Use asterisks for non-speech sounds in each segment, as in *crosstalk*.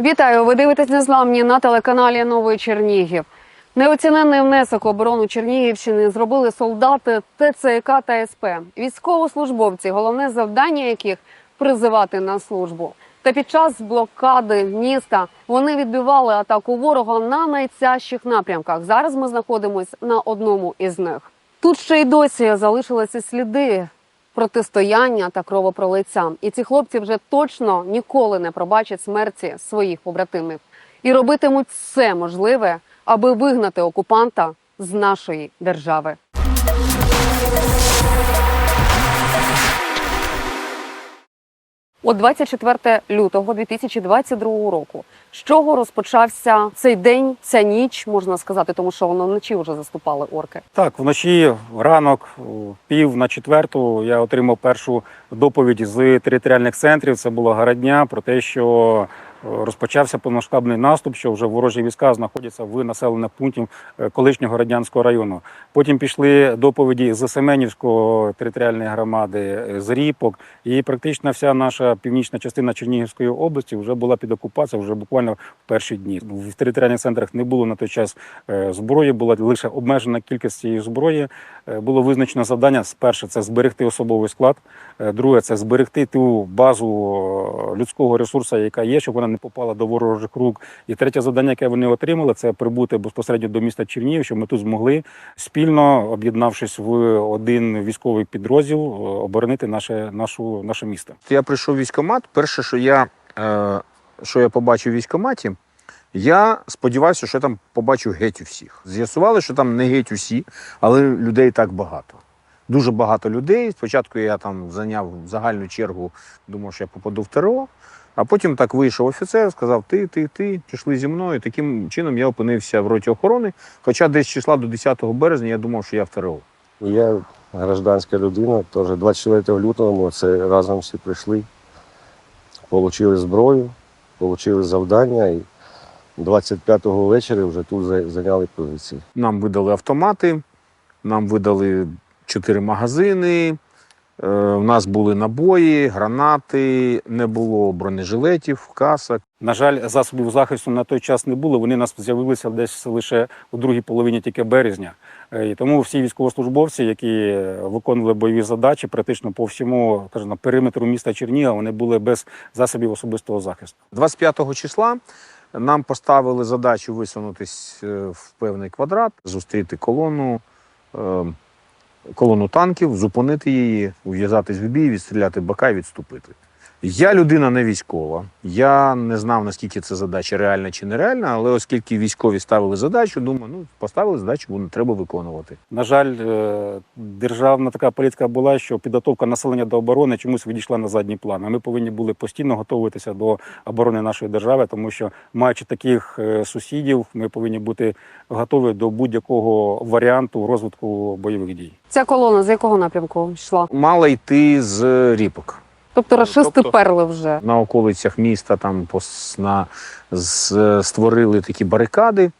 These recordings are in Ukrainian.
Вітаю! Ви дивитесь незламні на телеканалі Новий Чернігів. Неоціненний внесок оборону Чернігівщини зробили солдати ТЦК та СП, військовослужбовці, головне завдання яких призивати на службу. Та під час блокади міста вони відбивали атаку ворога на найцяжчих напрямках. Зараз ми знаходимося на одному із них. Тут ще й досі залишилися сліди протистояння та кровопролиття. І ці хлопці вже точно ніколи не пробачать смерті своїх побратимів і робитимуть все можливе, аби вигнати окупанта з нашої держави. От 24 лютого 2022 року. З чого розпочався цей день, ця ніч, можна сказати, тому що воно вночі вже заступали орки. Так, вночі ранок, пів на четверту, я отримав першу доповідь з територіальних центрів. Це була городня про те, що розпочався повномасштабний наступ, що вже ворожі війська знаходяться в населених пунктів е, колишнього радянського району. Потім пішли доповіді з Семенівського територіальної громади, е, з Ріпок, і практично вся наша північна частина Чернігівської області вже була під окупацією вже буквально в перші дні. В територіальних центрах не було на той час е, зброї, була лише обмежена кількість цієї зброї. Було визначено завдання. Перше це зберегти особовий склад. Е, Друге це зберегти ту базу е, людського ресурсу, яка є, щоб вона не попала до ворожих рук. І третє завдання, яке вони отримали, це прибути безпосередньо до міста Чернігів, щоб ми тут змогли спільно об'єднавшись в один військовий підрозділ, е, оборонити наше, нашу, наше місто. Я прийшов в військкомат. Перше, що я, е, що я побачив в військкоматі, я сподівався, що я там побачу геть усіх. З'ясували, що там не геть усі, але людей так багато. Дуже багато людей. Спочатку я там зайняв загальну чергу, думав, що я попаду в ТРО. А потім так вийшов офіцер, сказав: ти, ти, ти, пішли зі мною. Таким чином я опинився в роті охорони. Хоча десь числа до 10 березня я думав, що я в ТРО. Я гражданська людина, теж 24 лютого це разом всі прийшли, отримали зброю, отримали завдання і 25-го вечора вже тут зайняли позиції. Нам видали автомати, нам видали чотири магазини. е, У нас були набої, гранати, не було бронежилетів, касок. На жаль, засобів захисту на той час не було. Вони нас з'явилися десь лише у другій половині тільки березня. Е, І тому всі військовослужбовці, які виконували бойові задачі, практично по всьому скажімо, периметру міста Черніга, вони були без засобів особистого захисту. 25 числа нам поставили задачу висунутись е, в певний квадрат, зустріти колону, е, колону танків, зупинити її, ув'язатись в бій, відстріляти бока і відступити. Я людина не військова. Я не знав, наскільки ця задача реальна чи нереальна, але оскільки військові ставили задачу, думаю, ну поставили задачу, вона треба виконувати. На жаль, е, державна така політика була, що підготовка населення до оборони чомусь відійшла на задній план. А ми повинні були постійно готуватися до оборони нашої держави, тому що, маючи таких е, сусідів, ми повинні бути готові до будь-якого варіанту розвитку бойових дій. Ця колона з якого напрямку йшла? Мала йти з ріпок. Тобто рашисти тобто- перли вже. на околицях міста там на, з, створили такі барикади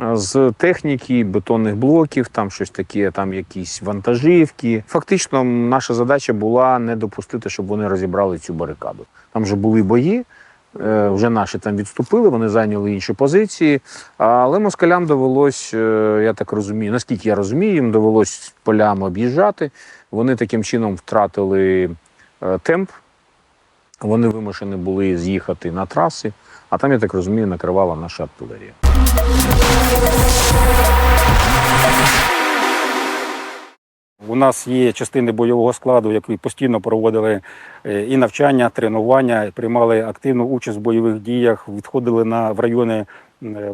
е, з техніки, бетонних блоків, там щось таке, там якісь вантажівки. Фактично, наша задача була не допустити, щоб вони розібрали цю барикаду. Там вже були бої. е, Вже наші там відступили, вони зайняли інші позиції. Але москалям довелось, е, я так розумію, наскільки я розумію, їм довелось полями об'їжджати. Вони таким чином втратили е, темп, вони вимушені були з'їхати на траси, а там, я так розумію, накривала наша артилерія. У нас є частини бойового складу, які постійно проводили е, і навчання, тренування, приймали активну участь в бойових діях, відходили на в райони е,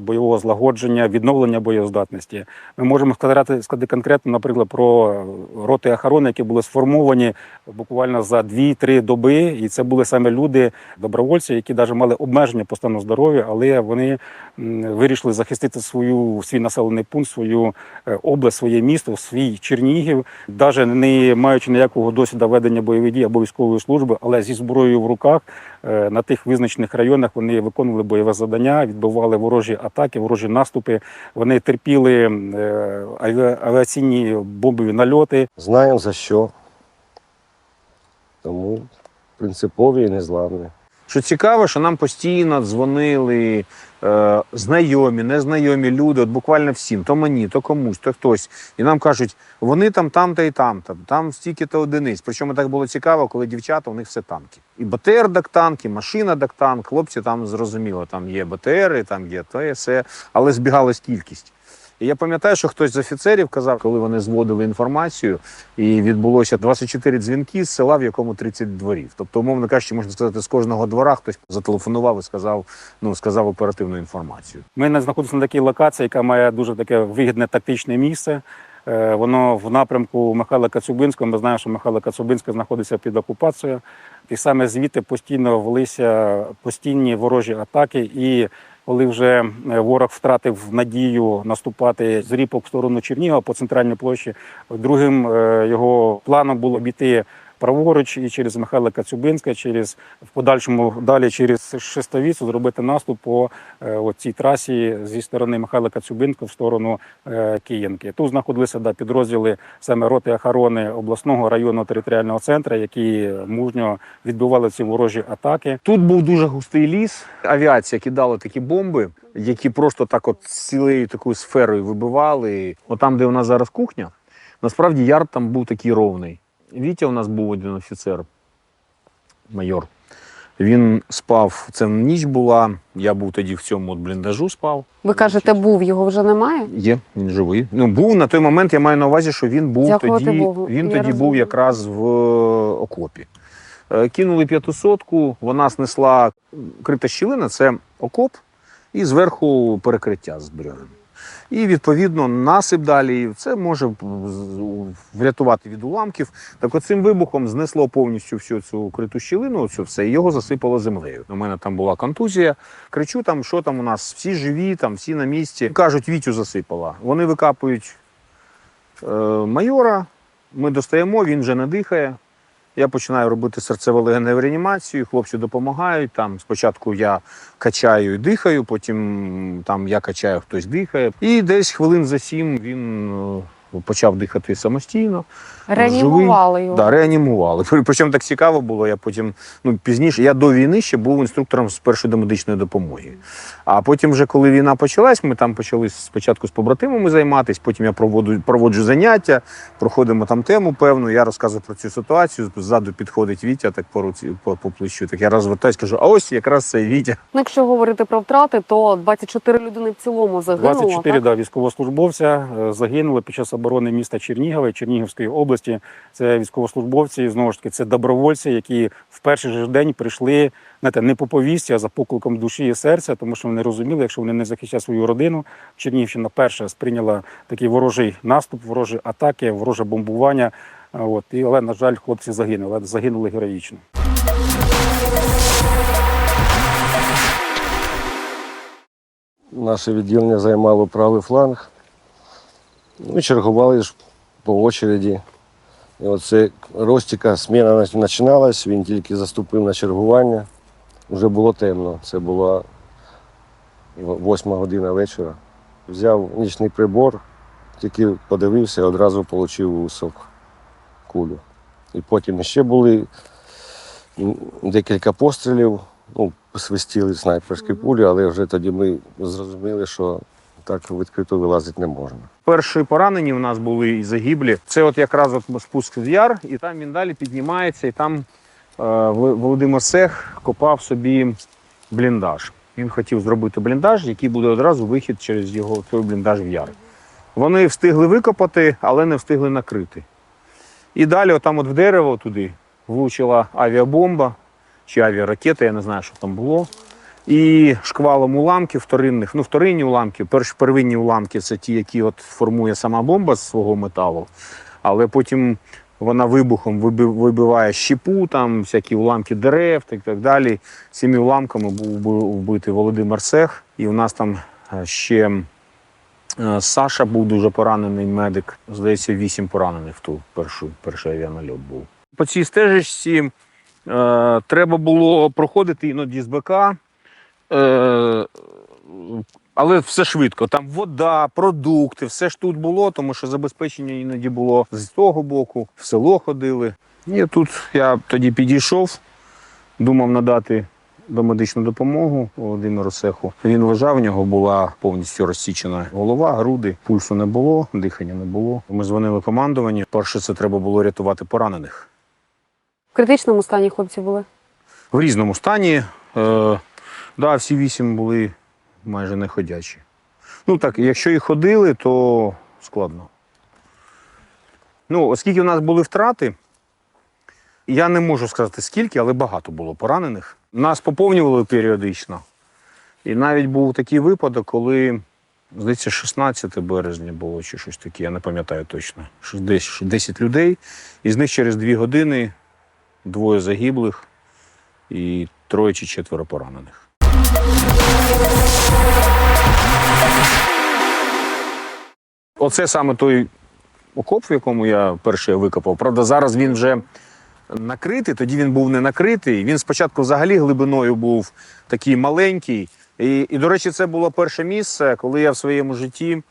бойового злагодження, відновлення боєздатності. Ми можемо сказати, конкретно, наприклад, про роти охорони, які були сформовані буквально за 2-3 доби, і це були саме люди, добровольці, які навіть мали обмеження по стану здоров'я, але вони вирішили захистити свою свій населений пункт, свою е, область, своє місто, свій Чернігів, навіть не маючи ніякого досвіду ведення бойових дій або військової служби, але зі зброєю в руках е, на тих визначених районах вони виконували бойове завдання, відбивали ворожі атаки, ворожі наступи. Вони терпіли е, авіаційні бомбові нальоти. Знаємо за що. Тому принципові і незламні. Що цікаво, що нам постійно дзвонили е, знайомі, незнайомі люди, от буквально всім, то мені, то комусь, то хтось. І нам кажуть, вони там, там та і там, там, стільки-то одиниць. Причому так було цікаво, коли дівчата, у них все танки. І БТР дак танк, і машина дак танк. Хлопці там зрозуміло, там є БТРи, там є те, все, але збігалась кількість. І я пам'ятаю, що хтось з офіцерів казав, коли вони зводили інформацію, і відбулося 24 дзвінки з села, в якому 30 дворів. Тобто, умовно кажучи, можна сказати, з кожного двора хтось зателефонував і сказав, ну сказав оперативну інформацію. Ми знаходимося на такій локації, яка має дуже таке вигідне тактичне місце. Е, Воно в напрямку Михайла Кацубинського. Ми знаємо, що Михайло Кацубинський знаходиться під окупацією. І саме звідти постійно велися постійні ворожі атаки. І коли вже е, ворог втратив надію наступати з ріпок в сторону Чернігова по центральній площі, другим е, його планом було обійти праворуч і через Михайла Кацюбинська, через в подальшому далі через Шестовіцу зробити наступ по е, цій трасі зі сторони Михайла Кацюбинська в сторону е, Київки. Тут знаходилися да, підрозділи саме роти охорони обласного районного територіального центру, які мужньо відбивали ці ворожі атаки. Тут був дуже густий ліс. Авіація кидала такі бомби, які просто так от цілею такою сферою вибивали. От там, де у нас зараз кухня, насправді яр там був такий ровний. Вітя у нас був один офіцер, майор. Він спав, це ніч була. Я був тоді в цьому от бліндажу спав. Ви кажете, був, його вже немає? Є, він живий. Ну, був на той момент, я маю на увазі, що він був Дякувати тоді, Богу. він Я тоді був якраз в е, окопі. Е, Кинули п'ятисотку, вона снесла крита щілина, це окоп, і зверху перекриття з бревен. І відповідно насип далі. Це може врятувати від уламків. Так оцим вибухом знесло повністю всю цю криту щілину, цю все, і його засипало землею. У мене там була контузія. Кричу там, що там у нас, всі живі, там всі на місці. Кажуть, Вітю засипала. Вони викапують е, майора. Ми достаємо, він вже не дихає. Я починаю робити серцево-легеневу реанімацію, хлопці допомагають. Там спочатку я качаю і дихаю, потім там я качаю, хтось дихає. І десь хвилин за сім він е, почав дихати самостійно. Реанімували його. Да, реанімували. *laughs* Причому так цікаво було. Я потім, ну пізніше, я до війни ще був інструктором з першої домедичної допомоги. А потім, вже коли війна почалась, ми там почали спочатку з побратимами займатися, потім я проводжу, проводжу заняття, проходимо там тему певну. Я розказую про цю ситуацію. Ззаду підходить Вітя, так по руці по, по плечу. Так я розвертаюсь, кажу, а ось якраз цей Вітя. Ну, якщо говорити про втрати, то 24 людини в цілому загинуло. 24 так? да, військовослужбовця е, загинули під час оборони міста Чернігова і Чернігівської області. Це військовослужбовці, знову ж таки, це добровольці, які в перший же день прийшли знаєте, не по повісті, а за покликом душі і серця, тому що вони розуміли, якщо вони не захищають свою родину, Чернігівщина перша сприйняла такий ворожий наступ, ворожі атаки, вороже бомбування. От і але на жаль, хлопці загинули, загинули героїчно. Наше відділення займало правий фланг. Ну, чергували ж по очереді. І оце Ростіка зміна починалась, він тільки заступив на чергування. Вже було темно. Це була восьма година вечора. Взяв нічний прибор, тільки подивився і одразу отримав усок кулю. І потім ще були декілька пострілів, ну, свистіли снайперські пулі, але вже тоді ми зрозуміли, що так відкрито вилазити не можна. Перші поранені у нас були і загиблі. Це от якраз от спуск в яр, і там він далі піднімається, і там е, Володимир Сех копав собі бліндаж. Він хотів зробити бліндаж, який буде одразу вихід через його той бліндаж в яр. Вони встигли викопати, але не встигли накрити. І далі, отам от в дерево туди влучила авіабомба чи авіаракета, я не знаю, що там було. І шквалом уламків вторинних, ну вторинні уламки, перш первинні уламки це ті, які от формує сама бомба з свого металу, але потім вона вибухом вибиває щепу, там всякі уламки дерев і так далі. Цими уламками був вбитий Володимир Сех, і у нас там е, ще е, Саша був дуже поранений медик. Здається, вісім поранених в ту першу, перший авіанальот був. По цій стежечці е, треба було проходити іноді з БК. Е, але все швидко. Там вода, продукти, все ж тут було, тому що забезпечення іноді було з того боку, в село ходили. І тут я тоді підійшов, думав надати домедичну допомогу Володимиру Сеху. Він лежав, в нього була повністю розсічена голова, груди, пульсу не було, дихання не було. Ми дзвонили командуванню. Перше, це треба було рятувати поранених. В критичному стані хлопці були. В різному стані. Е, да, всі вісім були майже не ходячі. Ну так, якщо і ходили, то складно. Ну, оскільки в нас були втрати, я не можу сказати скільки, але багато було поранених. Нас поповнювали періодично. І навіть був такий випадок, коли, здається, 16 березня було чи щось таке, я не пам'ятаю точно. Десь 10 людей, і з них через 2 години двоє загиблих і троє чи четверо поранених. Оце саме той окоп, в якому я перший викопав. Правда, зараз він вже накритий, тоді він був не накритий. Він спочатку взагалі глибиною був такий маленький. І, і до речі, це було перше місце, коли я в своєму житті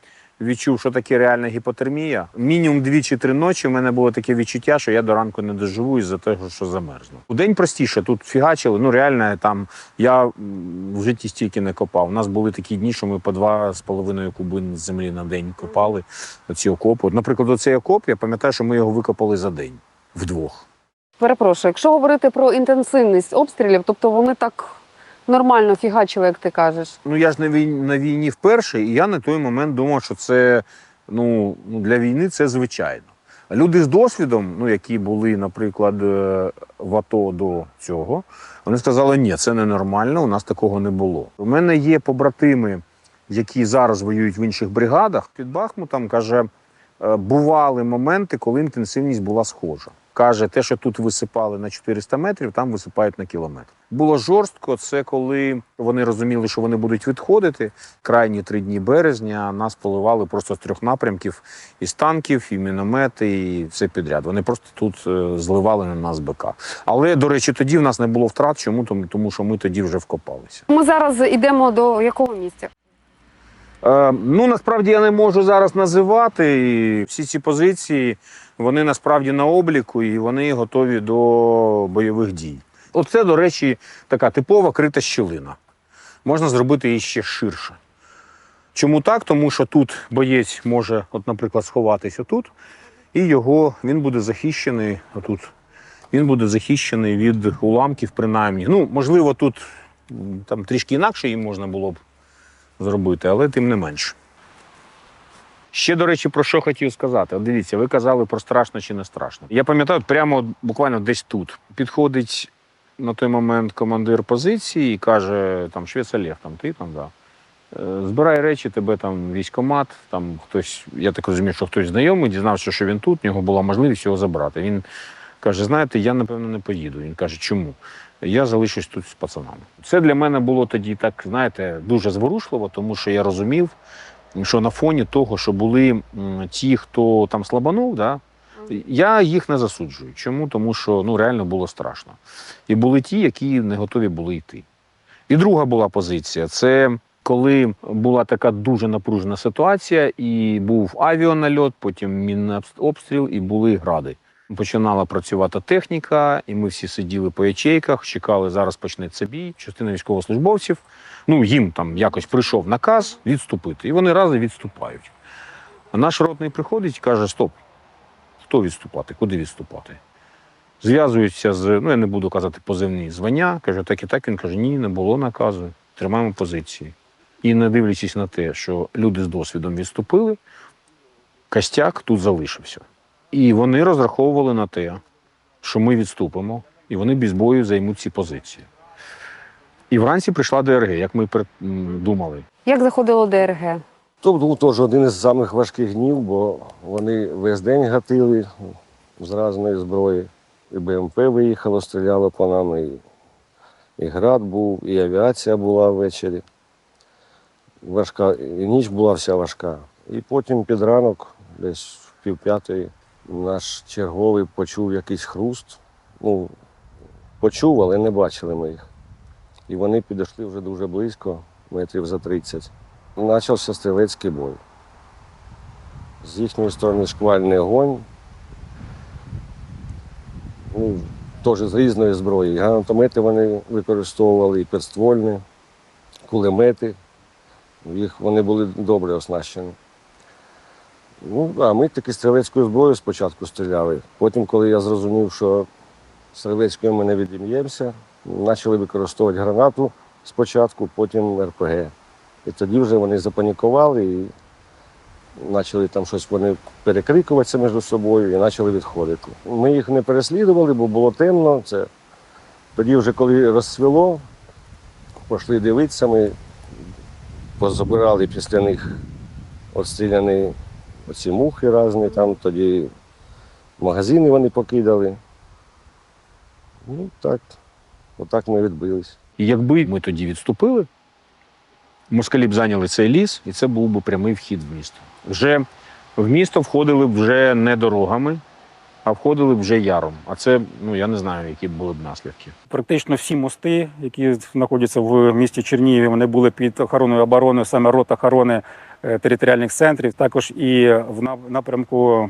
відчув, що таке реальна гіпотермія. Мінімум дві чи три ночі в мене було таке відчуття, що я до ранку не доживу із-за того, що замерзну. У день простіше, тут фігачили. Ну реально там я в житті стільки не копав. У нас були такі дні, що ми по два з половиною кубин землі на день копали ці окопи. Наприклад, оцей окоп, я пам'ятаю, що ми його викопали за день вдвох. Перепрошую, якщо говорити про інтенсивність обстрілів, тобто вони так нормально фігачили, як ти кажеш. Ну я ж на війні, на війні вперше, і я на той момент думав, що це ну, ну, для війни це звичайно. Люди з досвідом, ну які були, наприклад, е, в АТО до цього, вони сказали, ні, це ненормально, у нас такого не було. У мене є побратими, які зараз воюють в інших бригадах. Під Бахмутом каже, е, бували моменти, коли інтенсивність була схожа. Каже, те, що тут висипали на 400 метрів, там висипають на кілометр. Було жорстко. Це коли вони розуміли, що вони будуть відходити. Крайні три дні березня нас поливали просто з трьох напрямків із танків, і міномети, і все підряд. Вони просто тут е, зливали на нас БК. Але до речі, тоді в нас не було втрат. Чому тому, тому що ми тоді вже вкопалися. Ми зараз йдемо до якого місця? Е, ну насправді я не можу зараз називати. І всі ці позиції вони насправді на обліку і вони готові до бойових дій. Оце, до речі, така типова крита щілина. Можна зробити її ще ширше. Чому так? Тому що тут боєць може, от, наприклад, сховатися отут, і його він буде захищений отут. Він буде захищений від уламків, принаймні. Ну, можливо, тут там трішки інакше їм можна було б зробити, але тим не менше. Ще, до речі, про що хотів сказати. От дивіться, ви казали про страшно чи не страшно. Я пам'ятаю, прямо буквально десь тут. Підходить на той момент командир позиції і каже: там Швець Олег, там ти там, да. Е, Збирай речі, тебе там військомат, там хтось, я так розумію, що хтось знайомий, дізнався, що він тут, в нього була можливість його забрати. Він каже: знаєте, я напевно не поїду. Він каже, чому? Я залишусь тут з пацанами. Це для мене було тоді так, знаєте, дуже зворушливо, тому що я розумів, що на фоні того, що були ті, хто там слабанув, да, я їх не засуджую. Чому? Тому що ну, реально було страшно. І були ті, які не готові були йти. І друга була позиція це коли була така дуже напружена ситуація, і був авіанальот, потім мінний обстріл, і були гради. Починала працювати техніка, і ми всі сиділи по ячейках, чекали, зараз почнеться бій. Частина військовослужбовців, ну їм там якось прийшов наказ відступити, і вони рази відступають. А наш ротний приходить і каже: Стоп, хто відступати? Куди відступати? Зв'язуються з, ну я не буду казати позивні звання. Каже, так і так. Він каже, ні, не було наказу. Тримаємо позиції. І не дивлячись на те, що люди з досвідом відступили, костяк тут залишився. І вони розраховували на те, що ми відступимо, і вони без бою займуть ці позиції. І вранці прийшла ДРГ, як ми думали. Як заходило ДРГ? То був теж один із самих важких днів, бо вони весь день гатили з різної зброї. І БМП виїхало, стріляло по нам, і, і град був, і авіація була ввечері. Важка, і ніч була вся важка. І потім під ранок, десь в півп'ятої, наш черговий почув якийсь хруст. Ну, почув, але не бачили ми їх. І вони підійшли вже дуже близько, метрів за 30. Почався стрілецький бой. З їхньої сторони шквальний огонь. Ну, теж з різної зброї. Гранатомети вони використовували, і підствольні, кулемети. Їх вони були добре оснащені. Ну, а ми таки стрілецькою зброєю спочатку стріляли. Потім, коли я зрозумів, що стрілецькою ми не відім'ємося, почали використовувати гранату спочатку, потім РПГ. І тоді вже вони запанікували і почали там щось вони перекрикуватися між собою і почали відходити. Ми їх не переслідували, бо було темно. Це... Тоді, вже коли розсвіло, пішли дивитися, ми позабирали після них отстріляні оці мухи різні, там тоді магазини вони покидали. Ну так, отак ми відбились. І якби ми тоді відступили, москалі б зайняли цей ліс, і це був би прямий вхід в місто. Вже в місто входили б вже не дорогами, а входили б вже яром. А це, ну я не знаю, які б були б наслідки. Практично всі мости, які знаходяться в місті Чернігові, вони були під охороною оборони, саме рот охорони територіальних центрів. Також і в напрямку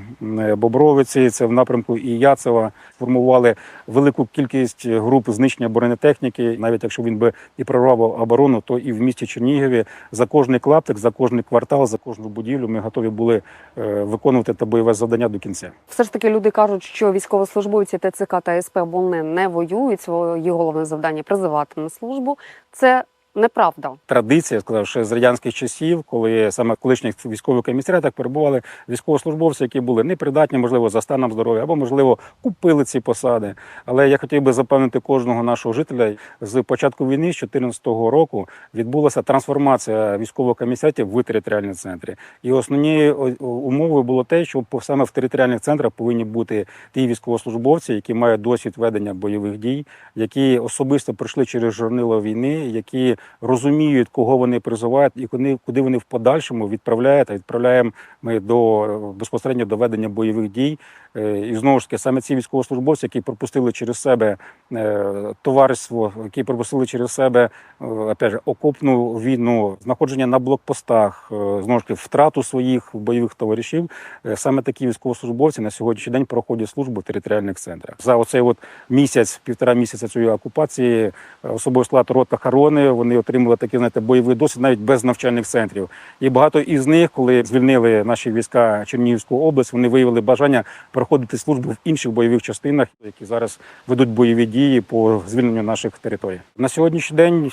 Бобровиці, це в напрямку і Яцева формували велику кількість груп знищення бронетехніки. Навіть якщо він би і прорвав оборону, то і в місті Чернігові за кожний клаптик, за кожний квартал, за кожну будівлю ми готові були е, виконувати те бойове завдання до кінця. Все ж таки люди кажуть, що військовослужбовці ТЦК та СП вони не воюють. Своє головне завдання призивати на службу. Це неправда. традиція, я сказав, ще з радянських часів, коли саме колишніх військових комісаріатах перебували військовослужбовці, які були непридатні, можливо, за станом здоров'я, або, можливо, купили ці посади. Але я хотів би запевнити кожного нашого жителя з початку війни, з 2014 року, відбулася трансформація військових комісаріатів в територіальні центри. І основні о- о- умови було те, що саме в територіальних центрах повинні бути ті військовослужбовці, які мають досвід ведення бойових дій, які особисто пройшли через жорнило війни, які розуміють, кого вони призивають і куди, вони в подальшому відправляють. А відправляємо ми до безпосередньо доведення бойових дій. Е, І знову ж таки, саме ці військовослужбовці, які пропустили через себе е, товариство, які пропустили через себе е, опять окопну війну, знаходження на блокпостах, знову ж таки, втрату своїх бойових товаришів. Саме такі військовослужбовці на сьогоднішній день проходять службу в територіальних центрах. За оцей от місяць, півтора місяця цієї окупації, особовий склад рот охорони, вони отримали такий, знаєте, бойовий досвід навіть без навчальних центрів. І багато із них, коли звільнили наші війська Чернігівську область, вони виявили бажання проходити службу в інших бойових частинах, які зараз ведуть бойові дії по звільненню наших територій. На сьогоднішній день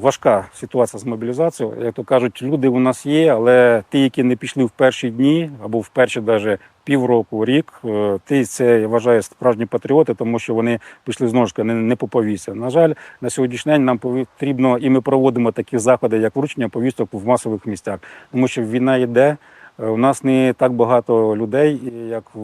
важка ситуація з мобілізацією. Як то кажуть, люди у нас є, але ті, які не пішли в перші дні або в перші навіть півроку, рік, е, ті це я вважаю справжні патріоти, тому що вони пішли знову ж таки не, по повісті. На жаль, на сьогоднішній день нам потрібно, і ми проводимо такі заходи, як вручення повісток в масових місцях, тому що війна йде. Е, У нас не так багато людей, як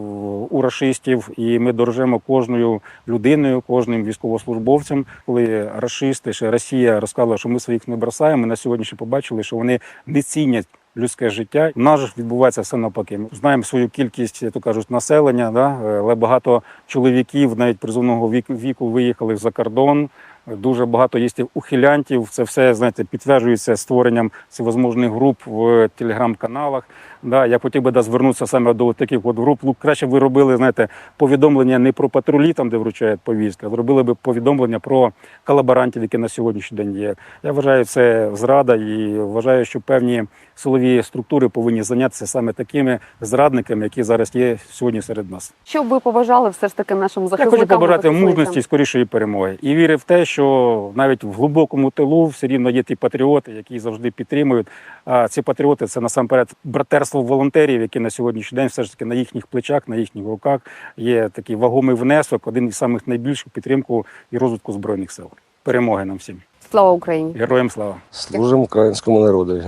у рашистів, і ми дорожимо кожною людиною, кожним військовослужбовцем. Коли рашисти, ще Росія розказала, що ми своїх не бросаємо, ми на сьогодні побачили, що вони не цінять. Людське життя У нас ж відбувається все навпаки. Ми знаємо свою кількість, то кажуть, населення, да? е, але багато чоловіків навіть призовного віку виїхали за кордон. Дуже багато є ухилянтів. Це все знаєте, підтверджується створенням всевозможних груп в телеграм-каналах. Да, я хотів би да, звернутися саме до таких от груп. Краще б ви робили знаєте, повідомлення не про патрулі, там де вручають повістки, а зробили б повідомлення про колаборантів, які на сьогоднішній день є. Я вважаю, це зрада і вважаю, що певні силові структури повинні зайнятися саме такими зрадниками, які зараз є сьогодні серед нас. Що б ви побажали все ж таки нашим Я хочу побажати мужності і скорішої перемоги. І вірю в те, що навіть в глибокому тилу все рівно є ті патріоти, які завжди підтримують. А ці патріоти це насамперед братерство мистецтво волонтерів, які на сьогоднішній день все ж таки на їхніх плечах, на їхніх руках є такий вагомий внесок, один із самих найбільших підтримку і розвитку збройних сил. Перемоги нам всім. Слава Україні! Героям слава! Служимо українському народу.